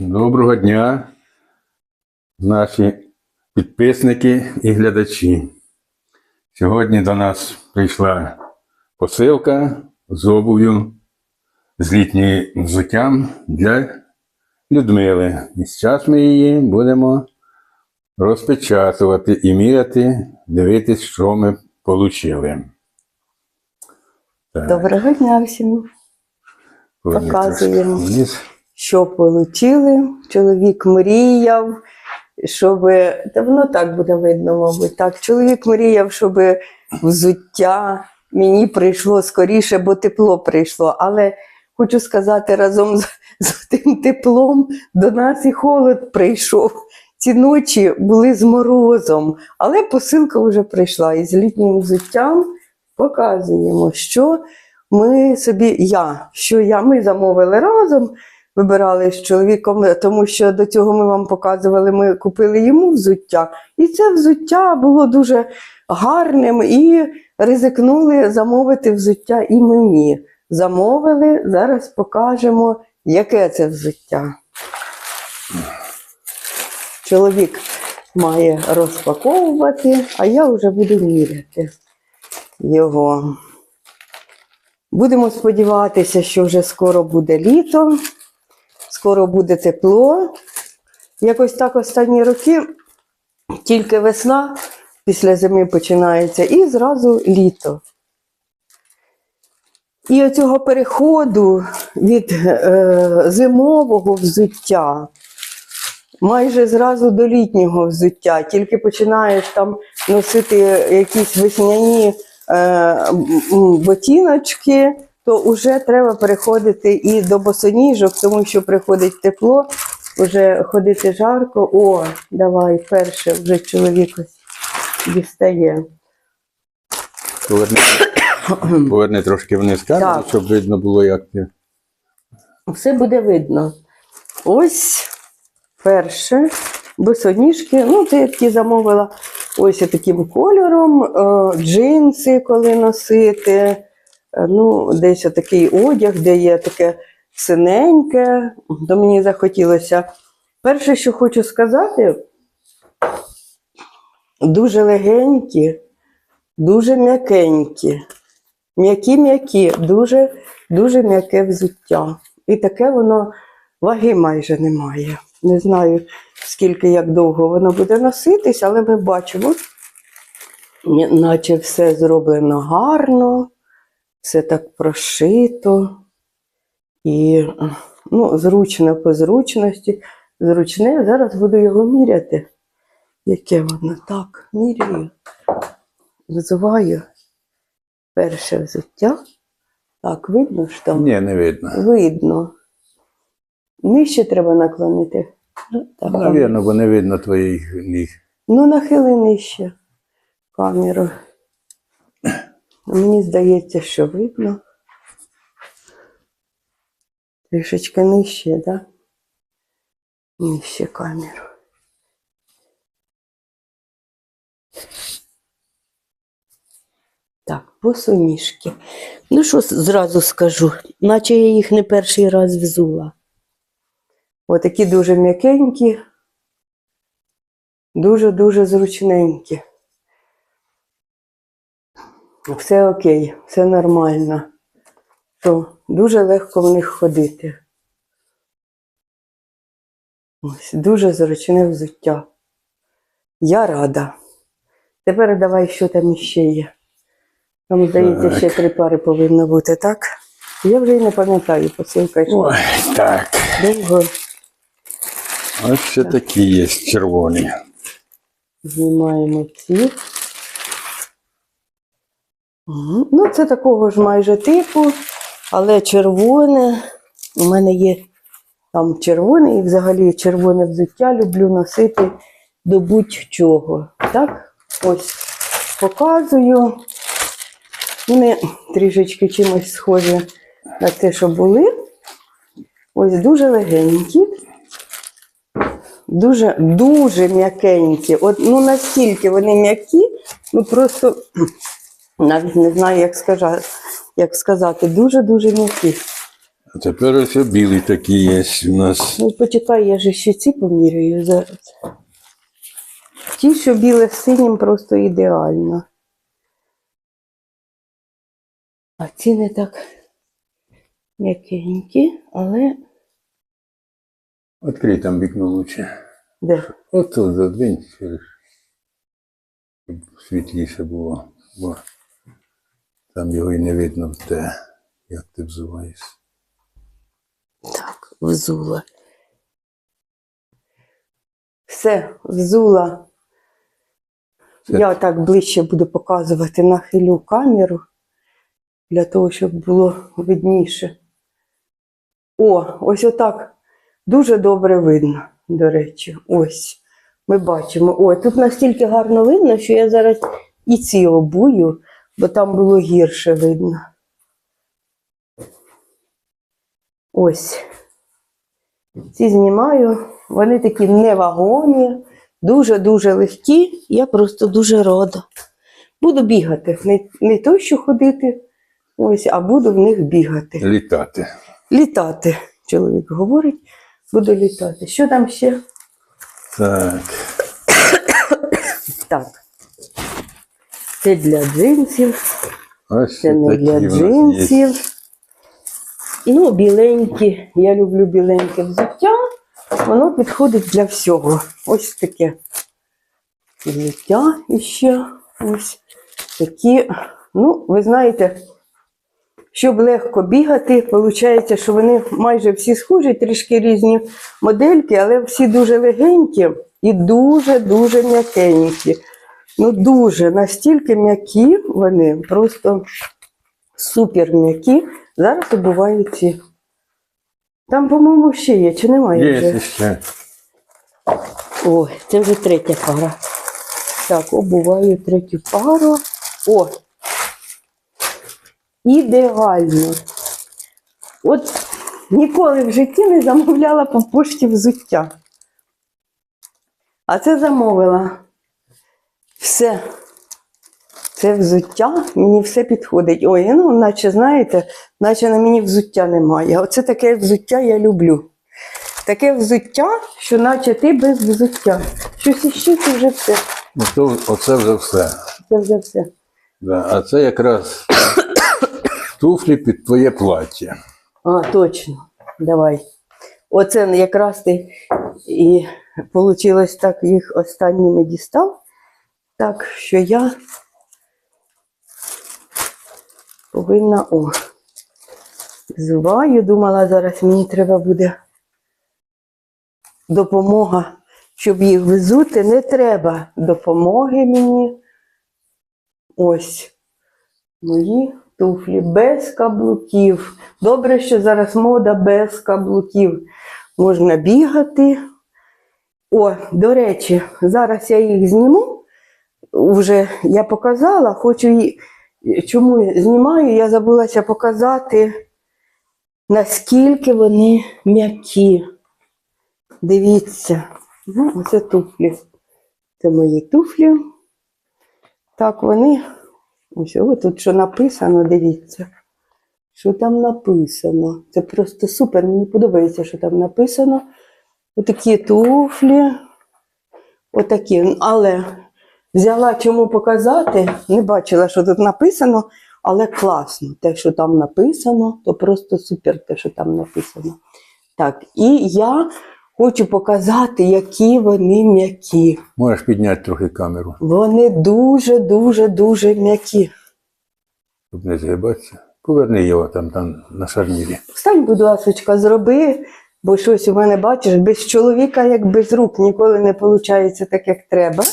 Доброго дня, наші підписники і глядачі. Сьогодні до нас прийшла посилка з обув'ю, з літнім взуттям для Людмили. І зараз ми її будемо розпечатувати і міряти, дивитись, що ми отримали. Доброго дня всім. показуємо. Що отримали? Чоловік мріяв, щоб. Та воно так буде видно, мабуть. Так, чоловік мріяв, щоб взуття мені прийшло скоріше, бо тепло прийшло. Але хочу сказати, разом з, з тим теплом до нас і холод прийшов. Ці ночі були з морозом, але посилка вже прийшла. І з літнім взуттям показуємо, що ми собі, я, що я, ми замовили разом, вибирали з чоловіком, тому що до цього ми вам показували, ми купили йому взуття. І це взуття було дуже гарним і ризикнули замовити взуття і мені. Замовили, зараз покажемо, яке це взуття. Чоловік має розпаковувати, а я вже буду міряти його. Будемо сподіватися, що вже скоро буде літо, скоро буде тепло. Якось так останні роки тільки весна після зими починається і зразу літо. І оцього переходу від е, зимового взуття майже зразу до літнього взуття, тільки починаєш там носити якісь весняні е, ботиночки, то вже треба переходити і до босоніжок, тому що приходить тепло, вже ходити жарко. О, давай, перше вже чоловік ось дістає. Поверни, поверни трошки вниз камеру, щоб видно було, як ти. Все буде видно. Ось перше. Босоніжки, ну, це я такі замовила ось таким кольором. Е, джинси, коли носити. Е, ну, десь такий одяг, де є таке синеньке, то мені захотілося. Перше, що хочу сказати, дуже легенькі, дуже м'якенькі. М'які-м'які, дуже, дуже м'яке взуття. І таке воно ваги майже немає. Не знаю, скільки як довго воно буде носитись, але ми бачимо, наче все зроблено гарно, все так прошито і ну, зручно по зручності. Зручне, зараз буду його міряти. Яке воно так, міряю. Взуваю перше взуття. Так, видно ж там? Ні, не видно. Видно. Нижче треба наклонити. Ну, Так, Навірно, бо не видно твоїх ніг. Ну, нахили нижче камеру. Мені здається, що видно. Трішечки нижче, так? Да? Нижче камеру. Так, босоніжки. Ну, що зразу скажу, наче я їх не перший раз взула. Отакі дуже м'якенькі, дуже-дуже зручненькі. Все окей, все нормально. То дуже легко в них ходити. Ось, дуже зручне взуття. Я рада. Тепер давай, що там іще є. Там, здається, ще три пари повинно бути, так? Я вже й не пам'ятаю, посилка Ой, так. довго. Ось ще такі є червоні. Знімаємо ці. Ну, це такого ж майже типу, але червоне. У мене є там червоне і взагалі червоне взуття люблю носити до будь-чого. Так, ось показую. Вони трішечки чимось схожі на те, що були. Ось дуже легенькі. Дуже, дуже м'якенькі. От, ну настільки вони м'які, ну просто навіть не знаю, як сказати, як сказати дуже-дуже м'які. А тепер ось білі такі є у нас. Ну, почекай, я же ще ці поміряю зараз. Ті, що біле з синім, просто ідеально. А ці не так м'якенькі, але Відкрий там вікно лучше. де? От тут задвинь, щоб світліше було, там його і не видно в те, як ти взуваєшся. Так, взула. Все, взула. Це- Я так ближче буду показувати, нахилю камеру для того, щоб було видніше. О, ось отак. Дуже добре видно, до речі. Ось. Ми бачимо. Ой, тут настільки гарно видно, що я зараз і ці обую, бо там було гірше видно. Ось. Ці знімаю. Вони такі невагомі, дуже-дуже легкі. Я просто дуже рада. Буду бігати. Не, не то, що ходити, ось, а буду в них бігати. Літати. Літати, чоловік говорить, буду літати. Що там ще? Так. Так. Це для джинсів, Ось це не такі для в нас є. джинсів. Ну, біленькі. Я люблю біленьке взуття. Воно підходить для всього. Ось таке взуття іще. Ось такі. Ну, ви знаєте, щоб легко бігати, виходить, що вони майже всі схожі, трішки різні модельки, але всі дуже легенькі і дуже-дуже м'якенькі. Ну, дуже настільки м'які вони, просто супер м'які. Зараз обувають ці. Там, по-моєму, ще є, чи немає? Є вже? ще. О, це вже третя пара. Так, обуваю третю пару. О! Ідеально. От ніколи в житті не замовляла по пошті взуття. А це замовила. Все. Це взуття, мені все підходить. Ой, ну, наче, знаєте, наче на мені взуття немає. Оце таке взуття я люблю. Таке взуття, що наче ти без взуття. Щось іще це вже все. Ну, то, оце вже все. Це вже все. Да. А це якраз туфлі під твоє плаття. А, точно. Давай. Оце якраз ти і вийшло так, їх останніми дістав. Так що я повинна о. Зуваю, думала, зараз мені треба буде допомога, щоб їх везути. Не треба допомоги мені. Ось мої туфлі без каблуків. Добре, що зараз мода без каблуків. Можна бігати. О, до речі, зараз я їх зніму. Уже я показала, хочу її. Чому знімаю? Я забулася показати, наскільки вони м'які. Дивіться, ну, оце туфлі. Це мої туфлі. Так, вони. Ось тут що написано, дивіться. Що там написано? Це просто супер. Мені подобається, що там написано. Отакі туфлі. Отакі. Але взяла чому показати, не бачила, що тут написано, але класно. Те, що там написано, то просто супер те, що там написано. Так, і я хочу показати, які вони м'які. Можеш підняти трохи камеру, Вони дуже, дуже, дуже м'які. щоб не згибатися. Поверни його там, там на шарнірі. Встань, будь ласочка, зроби, бо щось у мене бачиш, без чоловіка, як без рук, ніколи не виходить так, як треба.